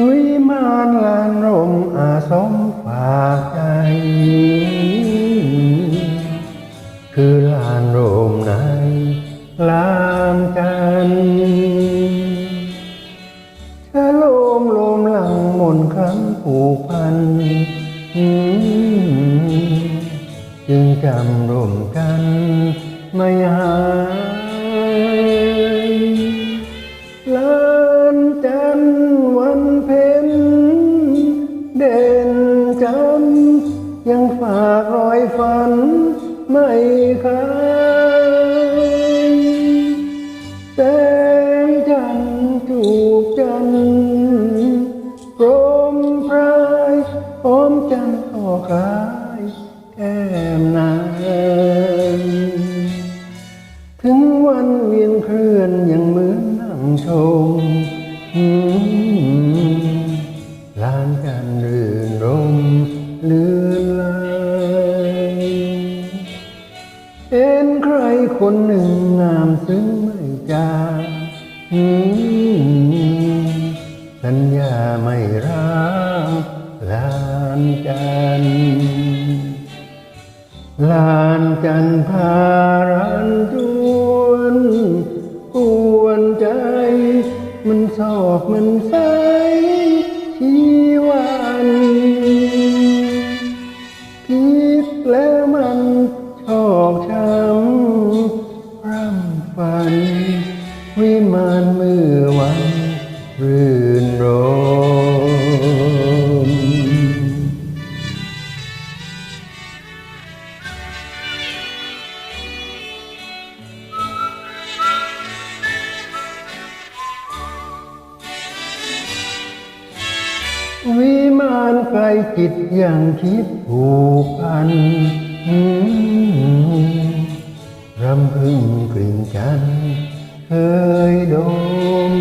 วิมานลานรมอาสมฝากใจ คือลานรมในลานจันทร์ชะโลมลมหลังมนครั้งผูกพัน จึงจำร่วมกันไม่หาย ไม่เคยแสงจันทร์จูบจันทร์พรมพรายหอมจันทร์ออกกายแก้มนางถึงวันเวียนเคลื่อนยังเหมือนนั่งชมลานกันรื่นร เห็นใครคนหนึ่งงามซึ้งไม่จางสัญญาไม่รักลานจันลานจันพารันจวนกวนใจ มันสอกมันส วิมานไกลจิตยังคิดผูกพันรำพึงกลิ่นจันเคยดม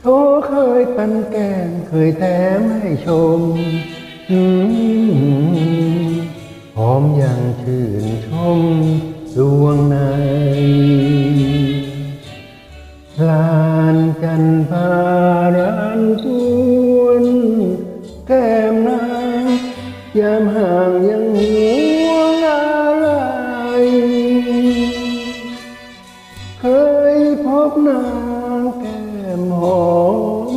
โทเคยปันแก้มเคยแถมให้ชมอืมหอมยังชื่นชมดวงนล แก้มนางยามห่างยังหัวงอะไร เคยพบนางแก้มหอม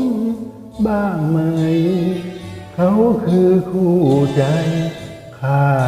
บ้างไหม เขาคือคู่ใจข้า